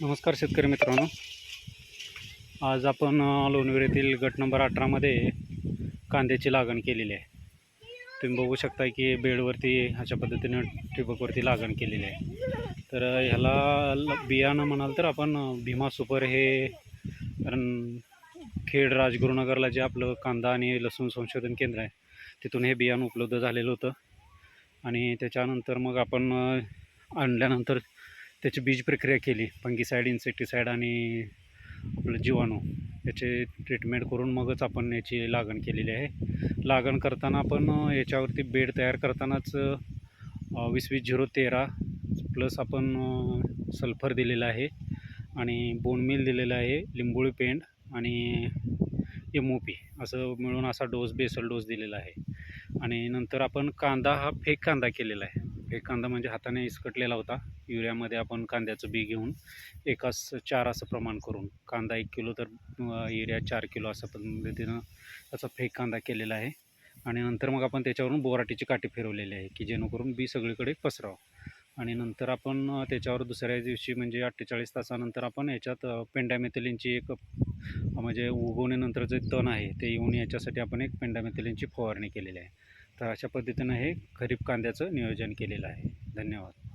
नमस्कार शेतकरी मित्रांनो. आज आपण अ, लोणवीर येथील गट नंबर अठरामध्ये कांद्याची लागण केलेली आहे. तुम्ही बघू शकता की बेडवरती अशा पद्धतीनं ठिबकवरती लागण केलेली आहे. तर ह्याला ल- बियाणं म्हणाल तर आपण भीमा सुपर हे कारण खेड राजगुरुनगरला जे आपलं कांदा आणि लसूण संशोधन केंद्र आहे तिथून हे बियाणं उपलब्ध झालेलं होतं. आणि त्याच्यानंतर मग आपण आणल्यानंतर त्याची बीज प्रक्रिया केली फंगीसाईड इन्सेक्टिसाईड आणि आपलं जीवाणू याचे ट्रीटमेंट करून मगच आपण याची लागण केलेली आहे. लागण करताना आपण याच्यावरती बेड तयार करतानाच वीस वीस झिरो तेरा प्लस आपण सल्फर दिलेलं आहे आणि बोनमिल दिलेलं आहे लिंबोळी पेंड आणि एम ओ पी असं मिळून असा डोस बेसल डोस दिलेला आहे. आणि नंतर आपण कांदा हा फेक कांदा केलेला आहे. एक कांदा म्हणजे हाताने इसकटलेला होता. युरियामध्ये आपण कांद्याचं बी घेऊन एकाच चार असं प्रमाण करून कांदा एक किलो तर युरिया चार किलो असं पद्धतीनं त्याचा फेक कांदा केलेला आहे. आणि नंतर मग आपण त्याच्यावरून बोराटीची काठी फिरवलेली आहे की जेणेकरून बी सगळीकडे पसरावं. आणि नंतर आपण त्याच्यावर दुसऱ्या दिवशी म्हणजे अठ्ठेचाळीस तासानंतर आपण याच्यात पेंडामेथिलिनची एक म्हणजे उगवण्यानंतर जे तण आहे ते येऊन याच्यासाठी आपण एक पेंडॅमेथलिनची फवारणी केलेली आहे. तर अशा पद्धतीनं हे खरीप कांद्याचं नियोजन केलेलं आहे. धन्यवाद.